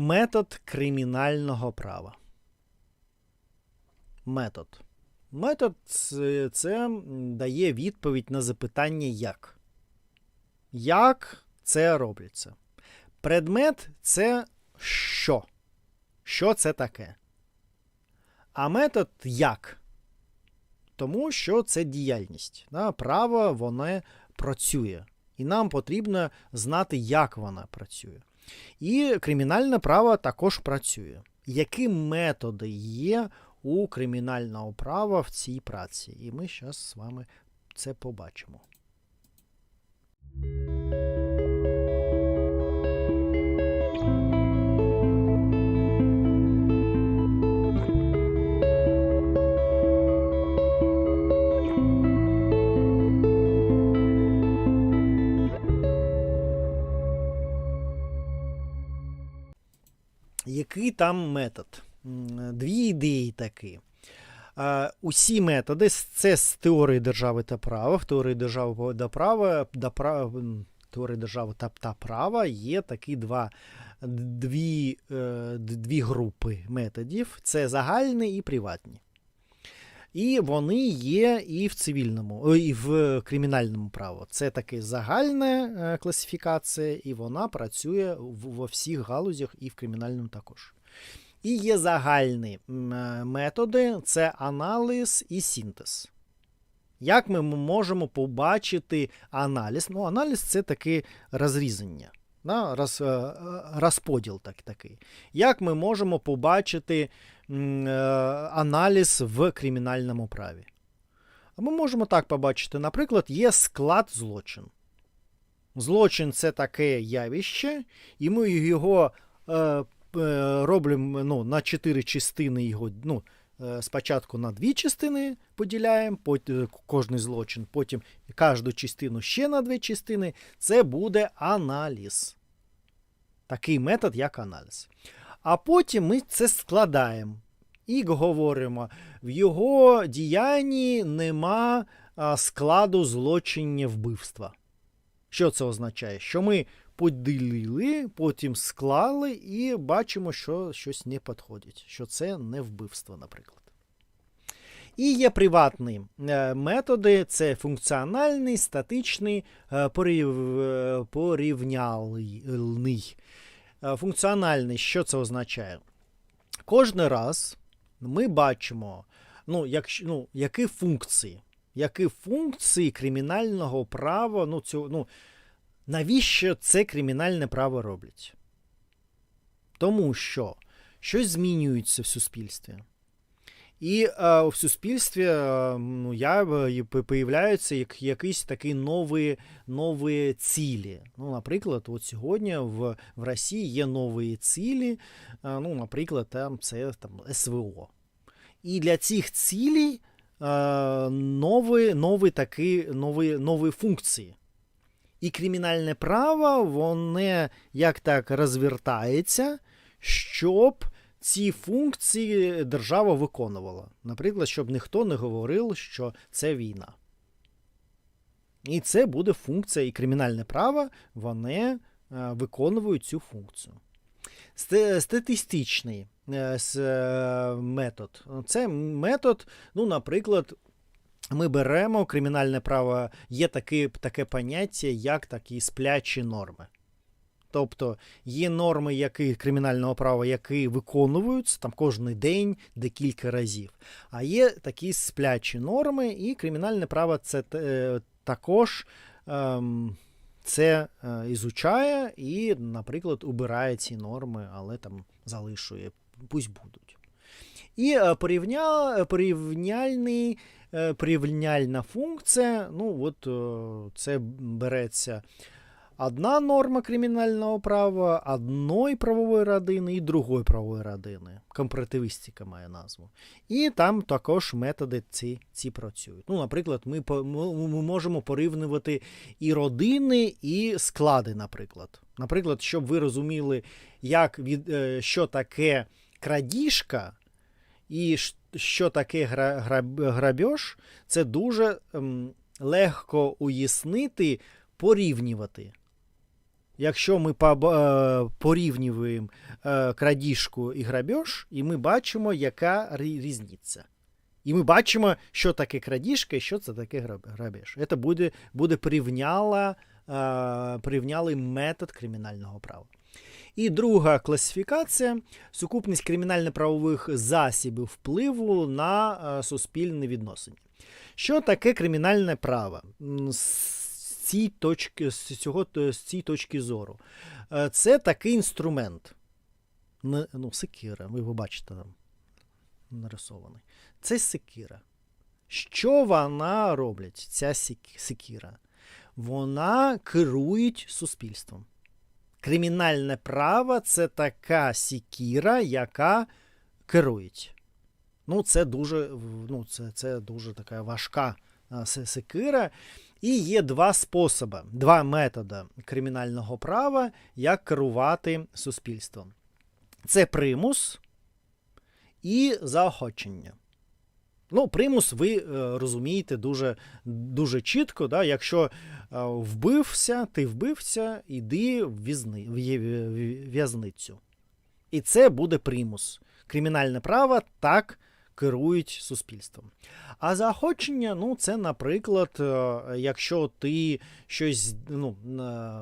Метод кримінального права. Метод. Метод це, дає відповідь на запитання як. Як це робиться? Предмет це що? Що це таке? А метод як? Тому що це діяльність. Да? Право воно працює. І нам потрібно знати, як вона працює. І кримінальне право також працює. Які методи є у кримінального права в цій праці? І ми зараз з вами це побачимо. Який там метод? Дві ідеї такі. Усі методи це з теорії держави та права. В теорії держави та права, та права, теорії держави та, та права є такі два, дві, е, дві групи методів: це загальні і приватні. І вони є і в цивільному, і в кримінальному праві. Це таки загальна е, класифікація, і вона працює во всіх галузях і в кримінальному також. І є загальні е, методи це аналіз і синтез. Як ми можемо побачити аналіз? Ну, аналіз це таке розрізання, е, е, розподіл так, такий. Як ми можемо побачити е, аналіз в кримінальному праві? А Ми можемо так побачити, наприклад, є склад злочин. Злочин це таке явище, і ми його е, е, робимо ну, на чотири частини його. Ну, е, спочатку на дві частини поділяємо, потім кожний злочин, потім кожну частину ще на дві частини. Це буде аналіз. Такий метод, як аналіз. А потім ми це складаємо і говоримо: в його діянні нема складу злочиння вбивства. Що це означає? Що ми поділили, потім склали і бачимо, що щось не підходить, що це не вбивство, наприклад. І є приватні е, методи: це функціональний, статичний, е, е, порівняльний. Е, Функціональний, що це означає? Кожен раз ми бачимо, ну, як, ну, які функції, які функції кримінального права, ну, цього, ну, навіщо це кримінальне право роблять? Тому що щось змінюється в суспільстві. І е, в суспільстві е, ну, я, е, появляються як, якісь такі нові, нові цілі. Ну, наприклад, от сьогодні в, в Росії є нові цілі, е, ну, наприклад, там це там, СВО. І для цих цілей е, нові, нові, такі, нові, нові функції. І кримінальне право, воно як так розвертається, щоб ці функції держава виконувала. Наприклад, щоб ніхто не говорив, що це війна. І це буде функція, і кримінальне право, вони е, виконують цю функцію. Статистичний е, е, метод. Це метод, ну, наприклад, ми беремо кримінальне право, є таке, таке поняття, як такі сплячі норми. Тобто є норми які, кримінального права, які виконуються там кожен день декілька разів. А є такі сплячі норми, і кримінальне право це е, також ем, це е, ізучає і, наприклад, убирає ці норми, але там залишує, пусть будуть. І е, порівня, порівняльний, е, порівняльна функція, ну от е, це береться одна норма кримінального права, одної правової родини і другої правової родини. Компаративістика має назву. І там також методи ці, ці працюють. Ну, наприклад, ми, ми, можемо порівнювати і родини, і склади, наприклад. Наприклад, щоб ви розуміли, як від, е, що таке крадіжка і що таке гра, граб, грабеж, це дуже ем, легко уяснити, порівнювати. Якщо ми е, порівнюємо е, крадіжку і грабеж, і ми бачимо, яка різниця. І ми бачимо, що таке крадіжка і що це таке граб- грабеж. Це буде, буде порівняла, е, порівнялий метод кримінального права. І друга класифікація сукупність кримінально-правових засобів впливу на суспільні відносини. Що таке кримінальне право? Цієї точки, з цього, з цієї точки зору. Е, Це такий інструмент. Ну, секіра, ви його бачите там нарисований. Це секіра. Що вона робить, ця сек- секіра? Вона керує суспільством. Кримінальне право це така секіра, яка керує. Ну, це дуже, ну, це, це дуже така важка секира. І є два способи, два методи кримінального права, як керувати суспільством. Це примус і заохочення. Ну, примус, ви е, розумієте дуже, дуже чітко. Да? Якщо е, вбився, ти вбився, іди в, в'язницю. І це буде примус. Кримінальне право так керують суспільством. А заохочення, ну, це, наприклад, е, якщо ти щось, ну,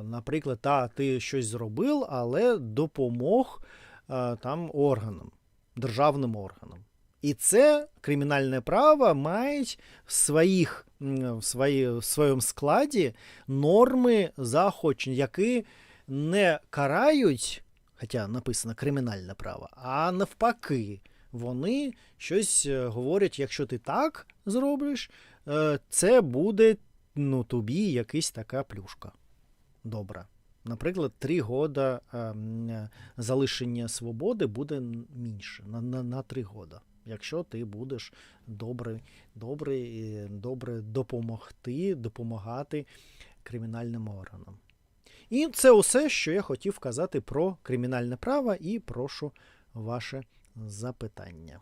наприклад, та, ти щось зробив, але допомог е, там органам, державним органам. І це кримінальне право має в, своїх, в, свої, в своєму складі норми заохочень, які не карають, хоча написано кримінальне право, а навпаки, вони щось е, говорять, якщо ти так зробиш, е, це буде ну, тобі якась така плюшка. Добра. Наприклад, три года е, залишення свободи буде менше на, на, на три года. Якщо ти будеш добре, добре, добре допомогти, допомагати кримінальним органам. І це усе, що я хотів казати про кримінальне право, і прошу ваше запитання.